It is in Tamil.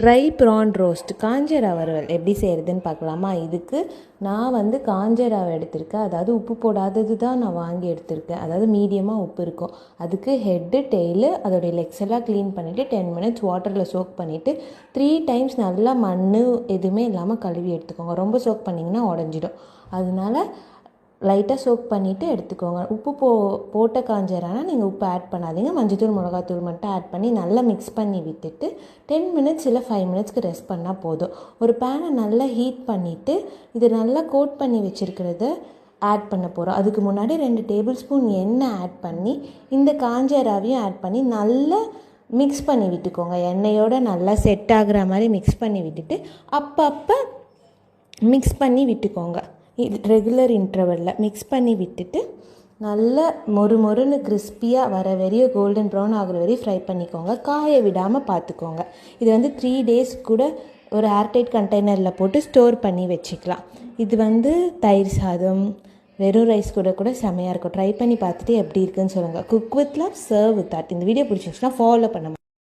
Try PRAN roast. காஞ்ச ரவர்கள் எப்படி செய்கிறதுன்னு பார்க்கலாமா? இதுக்கு நான் வந்து காஞ்ச ரவை எடுத்திருக்கேன். அதாவது உப்பு போடாதது தான் நான் வாங்கி எடுத்திருக்கேன். அதாவது மீடியமாக உப்பு இருக்கும். அதுக்கு ஹெட்டு டெய்லு அதோடைய லெக்ஸ் எல்லாம் க்ளீன் பண்ணிவிட்டு டென் மினிட்ஸ் வாட்டரில் சோக் பண்ணிவிட்டு த்ரீ டைம்ஸ் நல்லா மண் எதுவுமே இல்லாமல் கழுவி எடுத்துக்கோங்க. ரொம்ப சோக் பண்ணிங்கன்னா உடஞ்சிடும். அதனால லைட்டாக சோக் பண்ணிவிட்டு எடுத்துக்கோங்க. உப்பு போ போட்ட காஞ்சரானா நீங்கள் உப்பு ஆட் பண்ணாதீங்க. மஞ்சத்தூள் மிளகாத்தூள் மட்டும் ஆட் பண்ணி நல்லா மிக்ஸ் பண்ணி விட்டுட்டு டென் மினிட்ஸ் இல்லை ஃபைவ் மினிட்ஸ்க்கு ரெஸ்ட் பண்ணால் போதும். ஒரு பேனை நல்லா ஹீட் பண்ணிவிட்டு இது நல்லா கோட் பண்ணி வச்சுருக்கிறத ஆட் பண்ண போகிறோம் அதுக்கு முன்னாடி ரெண்டு டேபிள் ஸ்பூன் எண்ணெய் ஆட் பண்ணி இந்த காஞ்சராவையும் ஆட் பண்ணி நல்லா மிக்ஸ் பண்ணி விட்டுக்கோங்க. எண்ணெயோடு நல்லா செட் ஆகிற மாதிரி மிக்ஸ் பண்ணி விட்டுட்டு அப்பப்போ மிக்ஸ் பண்ணி விட்டுக்கோங்க. ரெகுலர் இன்டர்வலில் மிக்ஸ் பண்ணி விட்டுட்டு நல்ல மொறு மொறுன்னு கிறிஸ்பியாக வர வரையும் கோல்டன் ப்ரௌன் ஆகுற வரையும் ஃப்ரை பண்ணிக்கோங்க. காய விடாமல் பார்த்துக்கோங்க இது வந்து த்ரீ டேஸ் கூட ஒரு ஏர்டைட் கண்டெய்னரில் போட்டு ஸ்டோர் பண்ணி வச்சுக்கலாம். இது வந்து தயிர் சாதம் வெறும் ரைஸ் கூட கூட செமையாக இருக்கும். ட்ரை பண்ணி பார்த்துட்டு எப்படி இருக்குன்னு சொல்லுங்கள் cook with love serve with that இந்த வீடியோ பிடிச்சிருச்சுன்னா ஃபாலோ பண்ண